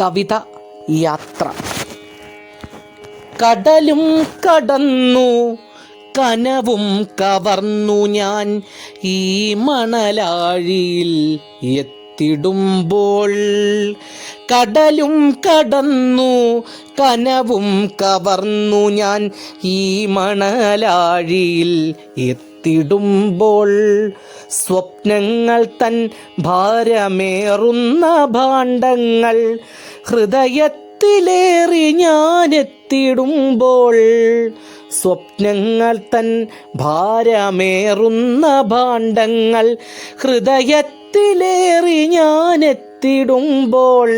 കവിത യാത്ര. കടലും കടന്നു കനവും കവർന്നു ഞാൻ ഈ മണലാഴിയിൽ എത്തിടുമ്പോൾ. കടലും കടന്നു കനവും കവർന്നു ഞാൻ ഈ മണലാഴിയിൽ എത്തിടുമ്പോൾ സ്വപ്നങ്ങൾ തൻ ഭാരമേറുന്ന ഭാണ്ഡങ്ങൾ ഹൃദയത്തിലേറി ഞാൻ എത്തിടുമ്പോൾ സ്വപ്നങ്ങൾ തൻ ഭാരമേറുന്ന ഭാണ്ഡങ്ങൾ ഹൃദയത്തിലേറി ഞാനെത്തിടുമ്പോൾ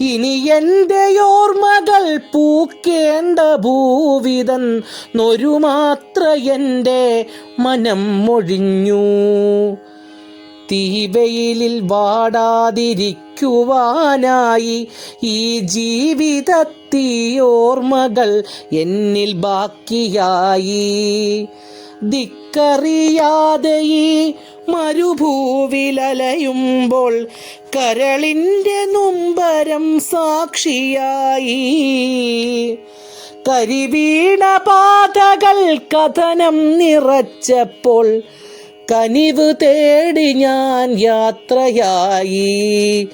ഇനി എന്റെ ഓർമ്മകൾ പൂക്കേണ്ട ഭൂവിതൻ നൊരു മാത്ര എന്റെ മനം മൊഴിഞ്ഞു. തീവെയിലിൽ വാടാതിരിക്കുവാനായി ഈ ജീവിതത്തിയോർമ്മകൾ എന്നിൽ ബാക്കിയായി. ദിക്കറിയാതെ ഈ മരുഭൂവിലലയുമ്പോൾ കരളിന്റെ നൊമ്പരം സാക്ഷിയായി. കരിവീണ പാതകൾ കഥനം നിറച്ചപ്പോൾ കനിവ് തേടി ഞാൻ യാത്രയായി.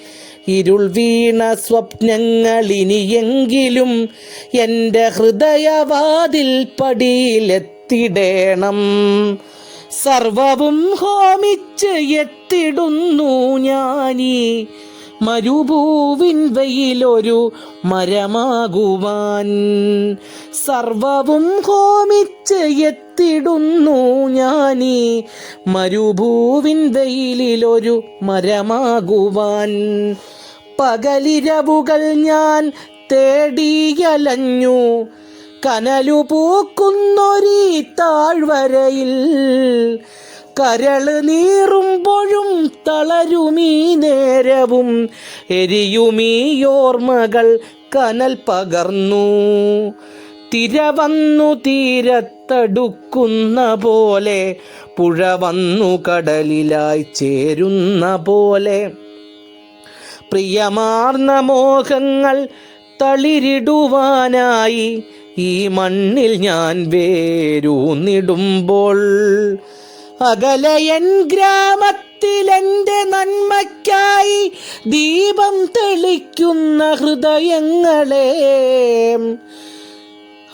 ഇരുൾ വീണ സ്വപ്നങ്ങൾ ഇനിയെങ്കിലും എന്റെ ഹൃദയവാതിൽ പടിയിലെത്തിടേണം. സർവവും ഹോമിച്ച് എത്തിടുന്നു ഞാനീ മരുഭൂവിൻ വെയിലൊരു മരമാകുവാൻ. സർവവും ഹോമിച്ച് എത്തിടുന്നു ഞാനീ മരുഭൂവിൻ വെയിലിലൊരു മരമാകുവാൻ. പകലിരവുകൾ ഞാൻ തേടിയലഞ്ഞു. കനലു പൂക്കുന്നൊരീ താഴ്വരയിൽ കരൾ നീറുമ്പോഴും തളരുമീ നേരവും. എരിയുമീ ഓർമ്മകൾ കനൽ പകർന്നു. തിര വന്നു തീരത്തടുക്കുന്ന പോലെ പുഴ വന്നു കടലിലായി ചേരുന്ന പോലെ. പ്രിയമാർന്ന മോഹങ്ങൾ തളിരിടുവാനായി ഈ മണ്ണിൽ ഞാൻ വേരൂന്നിടുമ്പോൾ അകലയൻ ഗ്രാമത്തിലെന്റെ നന്മയ്ക്കായി ദീപം തെളിക്കുന്ന ഹൃദയങ്ങളെ.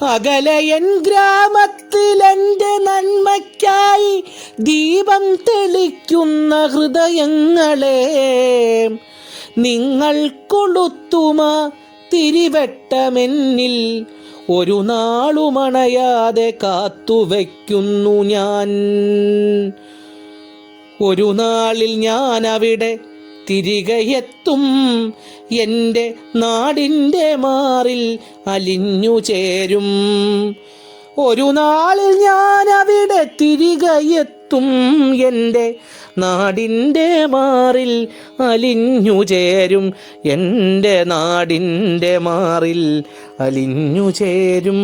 അകലയൻ ഗ്രാമത്തിലെന്റെ നന്മയ്ക്കായി ദീപം തെളിക്കുന്ന ഹൃദയങ്ങളെ. നിങ്ങൾ കൊളുത്തുമ തിരിവെട്ടമെന്നിൽ ഒരു നാളുമണയാതെ കാത്തുവയ്ക്കുന്നു ഞാൻ. ഒരു നാളിൽ ഞാൻ അവിടെ തിരികെ എത്തും. എന്റെ നാടിന്റെ മാറിൽ അലിഞ്ഞു ചേരും. ഒരു നാളിൽ ഞാൻ അവിടെ തിരികെ എത്തും എന്റെ നാടിന്റെ മാറിൽ അലിഞ്ഞു ചേരും. എന്റെ നാടിന്റെ മാറിൽ അലിഞ്ഞു ചേരും.